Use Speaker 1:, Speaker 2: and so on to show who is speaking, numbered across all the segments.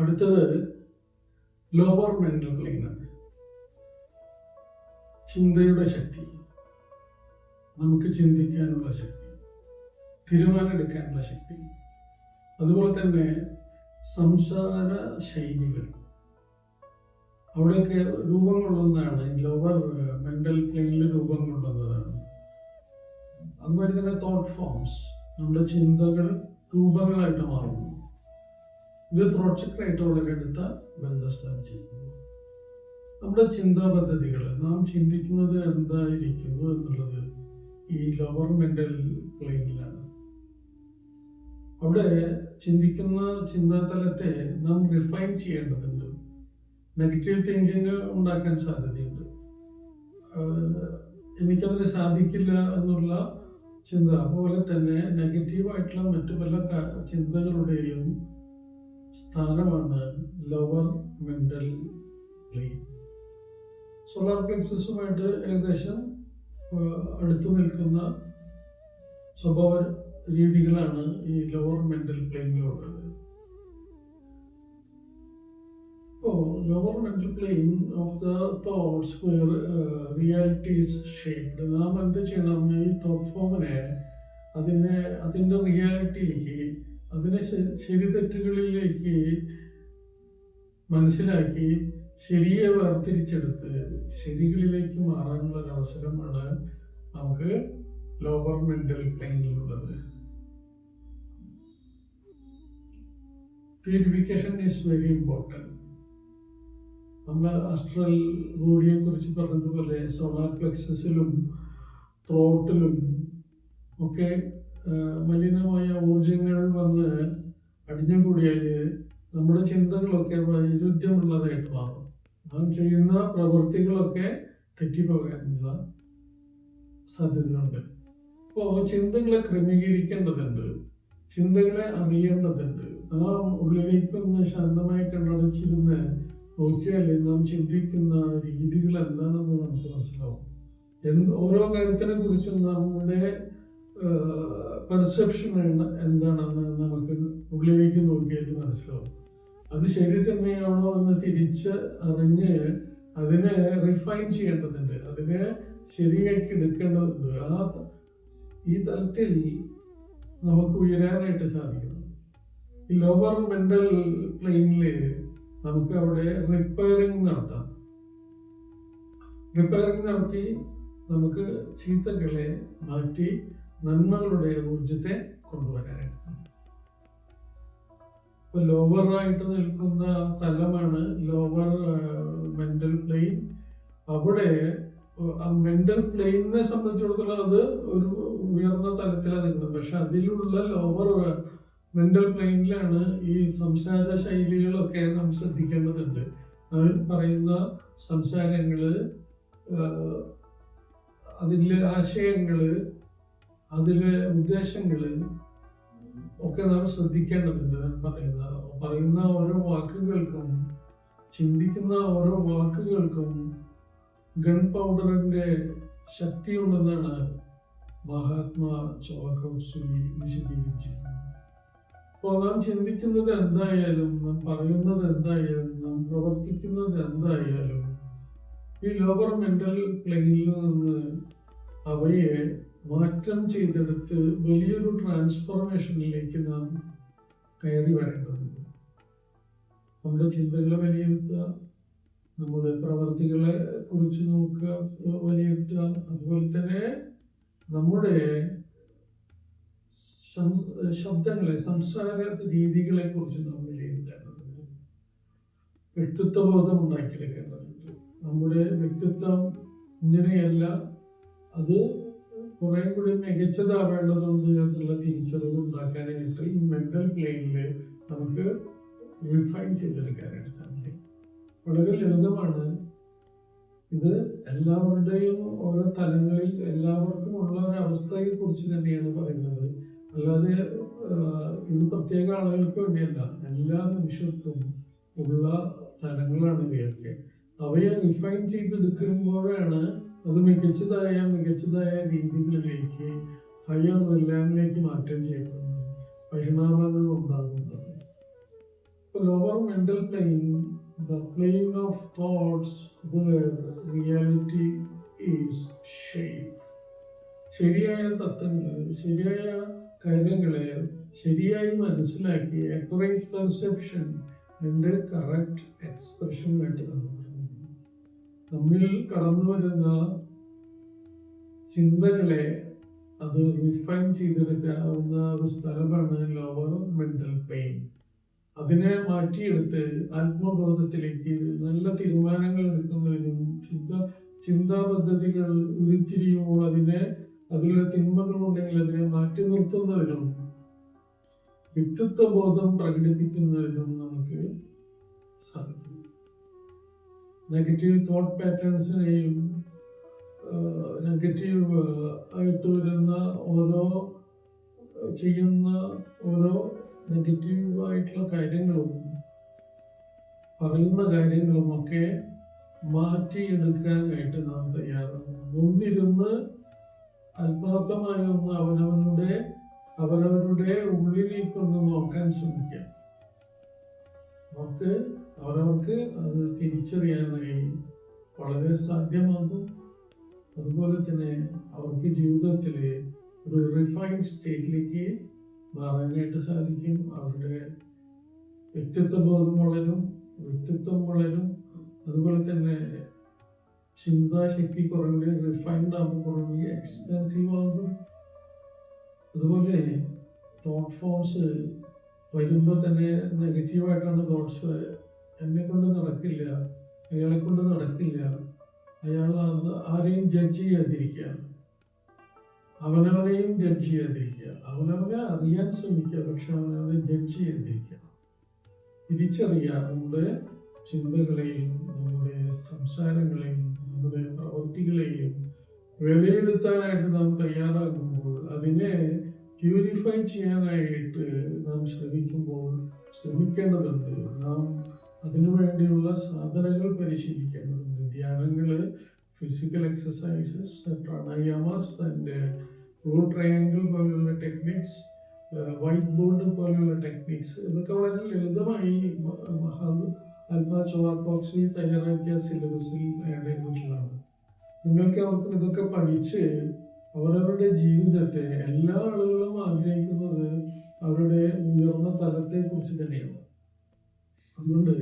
Speaker 1: അടുത്തത് lower mental പ്ലെയിനാണ് ചിന്തയുടെ ശക്തി. നമുക്ക് ചിന്തിക്കാനുള്ള ശക്തി. തീരുമാനമെടുക്കാനുള്ള ശക്തി. അതുപോലെ തന്നെ സംസാര ശൈലികൾ. അവിടെയൊക്കെ രൂപം കൊള്ളുന്നതാണ് ലോവർ മെന്റൽ പ്ലെയിനിൽ രൂപം കൊള്ളുന്നതാണ് അതുമാതിരി തന്നെ തോട്ട് ഫോംസ് നമ്മുടെ ചിന്തകൾ രൂപങ്ങളായിട്ട് മാറുന്നു. ഇത് ചക്രമായിട്ട് വളരെ ബന്ധം സ്ഥാപിച്ചിരിക്കുന്നു നമ്മുടെ ചിന്താ പദ്ധതികൾ നാം ചിന്തിക്കുന്നത് എന്തായിരിക്കുന്നു എന്നുള്ളത് ഈ ലോവർ മെന്റൽ പ്ലെയിനിലാണ് അവിടെ ചിന്തിക്കുന്ന ചിന്താതലത്തെ നാം റിഫൈൻ ചെയ്യേണ്ടതുണ്ട്. നെഗറ്റീവ് തിങ്കിങ് ഉണ്ടാക്കാൻ സാധ്യതയുണ്ട്. എനിക്കതിന് സാധിക്കില്ല എന്നുള്ള ചിന്ത അതുപോലെ തന്നെ നെഗറ്റീവായിട്ടുള്ള മറ്റു പല ചിന്തകളുടെയും സ്ഥാനമാണ് ലോവർ മെന്റൽ പ്ലെയിൻ സോളാർ പ്ലെക്സസുമായിട്ട് ഏകദേശം അടുത്തു നിൽക്കുന്ന സ്വഭാവ രീതികളാണ് ഈ ലോവർ മെന്റൽ പ്ലെയിനിലുള്ളത് ഇപ്പോൾ lower mental plane of the thoughts reality shade shaped നാം എന്ത് ചെയ്യണം? ഈ തോട്ട് ഫോമിനെ അതിനെ അതിന്റെ റിയാലിറ്റിയിലേക്ക് അതിനെ ശരി തെറ്റുകളിലേക്ക് മനസ്സിലാക്കി ശരിയെ വേർതിരിച്ചെടുത്ത് ശരികളിലേക്ക് മാറാനുള്ള ഒരു അവസരമാണ് നമുക്ക് ലോവർ മെന്റൽ പ്ലെയിനിലുള്ളത് പ്യൂരിഫിക്കേഷൻ ഈസ് വെരി ഇമ്പോർട്ടന്റ് നമ്മൾ അസ്ട്രൽ ബോഡിയെ കുറിച്ച് പറഞ്ഞതുപോലെ സോളാർ പ്ലെക്സസിലും ത്രോട്ടിലും ഒക്കെ മലിനമായ ഊർജങ്ങൾ വന്ന് അടിഞ്ഞുകൂടിയാൽ നമ്മുടെ ചിന്തകളൊക്കെ വൈരുദ്ധ്യമുള്ളതായിട്ട് മാറും. നാം ചെയ്യുന്ന പ്രവൃത്തികളൊക്കെ തെറ്റിപ്പോകാനുള്ള സാധ്യതയുണ്ട് അപ്പോൾ ചിന്തകളെ ക്രമീകരിക്കേണ്ടതുണ്ട്. ചിന്തകളെ അറിയേണ്ടതുണ്ട്. നാം ഉള്ളിലേക്ക് ഒന്ന് ശാന്തമായി കണ്ണടച്ചിരുന്ന് നോക്കിയാൽ നാം ചിന്തിക്കുന്ന രീതികൾ എന്താണെന്ന് നമുക്ക് മനസ്സിലാവും. ഓരോ കാര്യത്തിനെ കുറിച്ചും നമ്മുടെ പെർസെപ്ഷൻ എന്താണെന്ന് നമുക്ക് ഉള്ളിലേക്ക് നോക്കിയാൽ മനസ്സിലാവും. അത് ശരി തന്നെയാണോ എന്ന് തിരിച്ച് അറിഞ്ഞ് അതിനെ റിഫൈൻ ചെയ്യേണ്ടതുണ്ട്. അതിനെ ശരിയാക്കി എടുക്കേണ്ടതുണ്ട്. ആ ഈ തലത്തിൽ നമുക്ക് ഉയരാനായിട്ട് സാധിക്കുന്നു. ഈ ലോവർ മെന്റൽ പ്ലെയിനിൽ നമുക്ക് അവിടെ റിപ്പയറിംഗ് നടത്താം. റിപ്പയറിംഗ് നടത്തി നമുക്ക് ചീത്തകളെ മാറ്റി നന്മകളുടെ ഊർജത്തെ കൊണ്ടുവരാനായിട്ട് സാധിക്കും. ഇപ്പൊ ലോവർ ആയിട്ട് നിൽക്കുന്ന തലമാണ് ലോവർ മെന്റൽ പ്ലെയിൻ അവിടെ മെന്റൽ പ്ലെയിനിനെ സംബന്ധിച്ചിടത്തോളം അത് ഒരു ഉയർന്ന തലത്തിലാണ് നിൽക്കുന്നത്. പക്ഷെ അതിലുള്ള ലോവർ മെന്റൽ പ്ലെയിനിലാണ് ഈ സംസാര ശൈലികളൊക്കെ നാം ശ്രദ്ധിക്കേണ്ടതുണ്ട്. അവർ പറയുന്ന സംസാരങ്ങൾ അതിലെ ആശയങ്ങൾ അതിലെ ഉദ്ദേശങ്ങൾ ഒക്കെ നാം ശ്രദ്ധിക്കേണ്ടതുണ്ട്. ഞാൻ പറയുന്ന പറയുന്ന ഓരോ വാക്കുകൾക്കും ചിന്തിക്കുന്ന ഓരോ വാക്കുകൾക്കും ഗൺ പൗഡറിന്റെ ശക്തി ഉണ്ടെന്നാണ് മഹാത്മാ ചോക്കൗസുലി വിശദീകരിച്ചിരിക്കുന്നത്. അപ്പോൾ നാം ചിന്തിക്കുന്നത് എന്തായാലും നാം പറയുന്നത് എന്തായാലും നാം പ്രവർത്തിക്കുന്നത് എന്തായാലും ഈ ലോവർ മെന്റൽ പ്ലെയിനിൽ നിന്ന് അവയെ മാറ്റം ചെയ്തെടുത്ത് വലിയൊരു ട്രാൻസ്ഫോർമേഷനിലേക്ക് നാം കയറി വരേണ്ടതുണ്ട്. നമ്മുടെ ചിന്തകളെ വിലയിരുത്തുക നമ്മുടെ പ്രവർത്തികളെ കുറിച്ച് നോക്കുക വിലയിരുത്തുക. അതുപോലെ തന്നെ നമ്മുടെ ശബ്ദങ്ങളെ സംസാര രീതികളെ കുറിച്ച് നാം വിലയിരുത്തേണ്ടതുണ്ട്. വ്യക്തിത്വബോധം ഉണ്ടാക്കിയെടുക്കേണ്ടതുണ്ട്. നമ്മുടെ വ്യക്തിത്വം ഇങ്ങനെയല്ല. അത് കുറെ കൂടി മികച്ചതാവേണ്ടതുണ്ട് എന്നുള്ള തിരിച്ചറിവ് ഉണ്ടാക്കാനായിട്ട് ഈ മെന്റൽ പ്ലെയിനിൽ നമുക്ക് റിഫൈൻ ചെയ്തെടുക്കാനായിട്ട് സാധിക്കും വളരെ ലളിതമാണ്. ഇത് എല്ലാവരുടെയും ഓരോ തലങ്ങളിൽ എല്ലാവർക്കും ഉള്ള ഒരു അവസ്ഥയെ കുറിച്ച് തന്നെയാണ് പറയുന്നത്. അല്ലാതെ ഇത് പ്രത്യേക ആളുകൾക്ക് വേണ്ടിയല്ല. എല്ലാ മനുഷ്യർക്കും ഉള്ള തലങ്ങളാണ് ഇവയൊക്കെ. അവയെ റിഫൈൻ ചെയ്തെടുക്കുമ്പോഴാണ് അത് മികച്ചതായ മികച്ചതായ രീതികളിലേക്ക് ഹയർ റിലാമിലേക്ക് മാറ്റം ചെയ്യപ്പെടുന്നു പരിണാമങ്ങൾ ഉണ്ടാകുന്നത് lower mental plane the plane of thoughts reality is shape. ശരിയായ തത്വങ്ങൾ ശരിയായ കാര്യങ്ങളെ ശരിയായി മനസ്സിലാക്കി അക്യുറേറ്റ് പെർസെപ്ഷൻ എന്റെ കറക്റ്റ് എക്സ്പ്രഷനുമായിട്ട് ബന്ധപ്പെടുന്നു നമ്മിൽ കടന്നു വരുന്ന ചിന്തകളെ അത് റിഫൈൻ ചെയ്തെടുക്കാവുന്ന ഒരു സ്ഥലമാണ് ലോവർ മെന്റൽ പെയിൻ അതിനെ മാറ്റിയെടുത്ത് ആത്മബോധത്തിലേക്ക് നല്ല തീരുമാനങ്ങൾ എടുക്കുന്നതിനും ചിന്ത ചിന്താ പദ്ധതികൾ ഉരുത്തിരിയുമ്പോൾ അതിനെ അതിലുള്ള തിന്മകളുണ്ടെങ്കിൽ അതിനെ മാറ്റി നിർത്തുന്നതിനും വ്യക്തിത്വ ബോധം പ്രകടിപ്പിക്കുന്നതിനും നമുക്ക് സാധിക്കും. നെഗറ്റീവ് തോട്ട് പാറ്റേൺസിനെയും നെഗറ്റീവ് ആയിട്ട് വരുന്ന ഓരോ ചെയ്യുന്ന ഓരോ നെഗറ്റീവ് ആയിട്ടുള്ള കാര്യങ്ങളും പറയുന്ന കാര്യങ്ങളും ഒക്കെ മാറ്റിയെടുക്കാനായിട്ട് നാം തയ്യാറാണ്. മുന്നിരുന്ന് ആത്മാർത്ഥമായ ഒന്ന് അവനവനുടെ അവരവരുടെ ഉള്ളിലേക്കൊന്ന് നോക്കാൻ ശ്രമിക്കാം. നമുക്ക് അവരവർക്ക് അത് തിരിച്ചറിയാനായി വളരെ സാധ്യമാകും അതുപോലെ തന്നെ അവർക്ക് ജീവിതത്തിൽ ഒരു റിഫൈൻഡ് സ്റ്റേറ്റിലേക്ക് മാറാനായിട്ട് സാധിക്കും. അവരുടെ വ്യക്തിത്വ ബോധം വളരും വ്യക്തിത്വം വളരും. അതുപോലെ തന്നെ ചിന്താശക്തി കുറവുണ്ട് റിഫൈൻഡ് ആകും കുറവുണ്ട് എക്സ്പെൻസീവ് ആകും അതുപോലെ തോട്ട് ഫോംസ് വരുമ്പോൾ തന്നെ നെഗറ്റീവായിട്ടാണ് തോട്ട്സ് എന്നെ കൊണ്ട് നടക്കില്ല അയാളെ കൊണ്ട് നടക്കില്ല. അയാൾ ആരെയും ജഡ്ജ് ചെയ്യാതിരിക്കുക. അവനവനെയും ജഡ്ജ് ചെയ്യാതിരിക്കുക. അവനവനെ അറിയാൻ ശ്രമിക്കുക പക്ഷെ അവനവനെ ജഡ്ജ് ചെയ്യാതിരിക്കുക. തിരിച്ചറിയുക നമ്മുടെ ചിന്തകളെയും നമ്മുടെ സംസാരങ്ങളെയും നമ്മുടെ പ്രവൃത്തികളെയും വിലയിരുത്താനായിട്ട് നാം തയ്യാറാകുമ്പോൾ അതിനെ പ്യൂരിഫൈ ചെയ്യാനായിട്ട് നാം ശ്രമിക്കുമ്പോൾ ശ്രമിക്കേണ്ടതുണ്ട്. നാം അതിനു വേണ്ടിയുള്ള സാധനങ്ങൾ പരിശീലിക്കേണ്ടതുണ്ട്. ധ്യാനങ്ങൾ physical exercises pranayamas and rule triangle പോലെയുള്ള ടെക്നിക്സ് വൈറ്റ് ബോർഡ് പോലെയുള്ള ടെക്നിക്സ് ഇതൊക്കെ വളരെ ലളിതമായി ചോവാക്കോക്സി തയ്യാറാക്കിയ സിലബസിൽ ആഡ് ചെയ്തിട്ടുള്ളതാണ് നിങ്ങൾക്ക് അവർക്ക് ഇതൊക്കെ പഠിച്ച് അവരവരുടെ ജീവിതത്തെ എല്ലാ ആളുകളും ആഗ്രഹിക്കുന്നത് അവരുടെ ഉയർന്ന തലത്തെ കുറിച്ച് തന്നെയാണ്. അതുകൊണ്ട്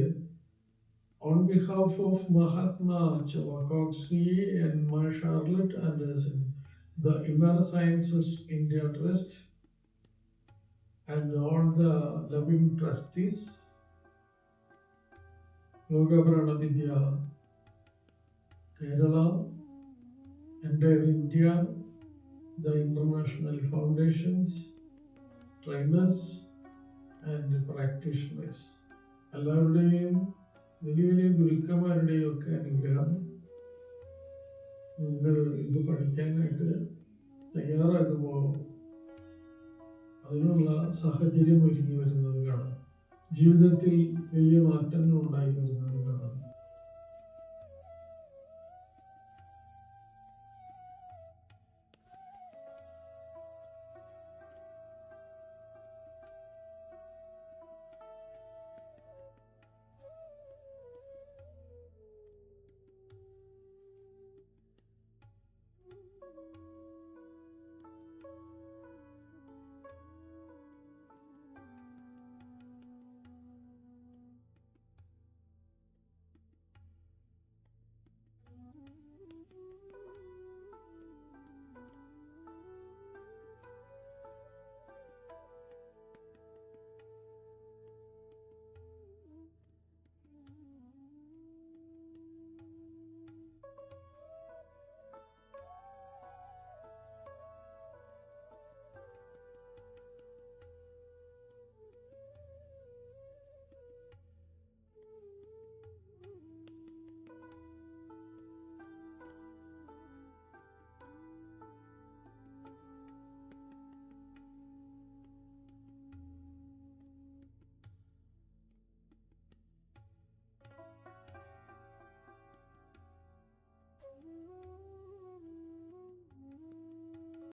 Speaker 1: on behalf of Mahatma Chavakoksky and my Charlotte Anderson, the Inner Sciences India Trust, and all the loving trustees, Yoga Prana Vidya, Kerala, entire India, the international foundations, trainers, and practitioners. എല്ലാവരുടെയും വലിയ വലിയ ഗുരുക്കന്മാരുടെയും ഒക്കെ അനുഗ്രഹം നിങ്ങൾ ഇത് പഠിക്കാനായിട്ട് തയ്യാറാക്കുമ്പോൾ അതിനുള്ള സാഹചര്യം ഒരുങ്ങി വരുന്നത് കാണാം. ജീവിതത്തിൽ വലിയ മാറ്റങ്ങൾ ഉണ്ടായിരുന്നു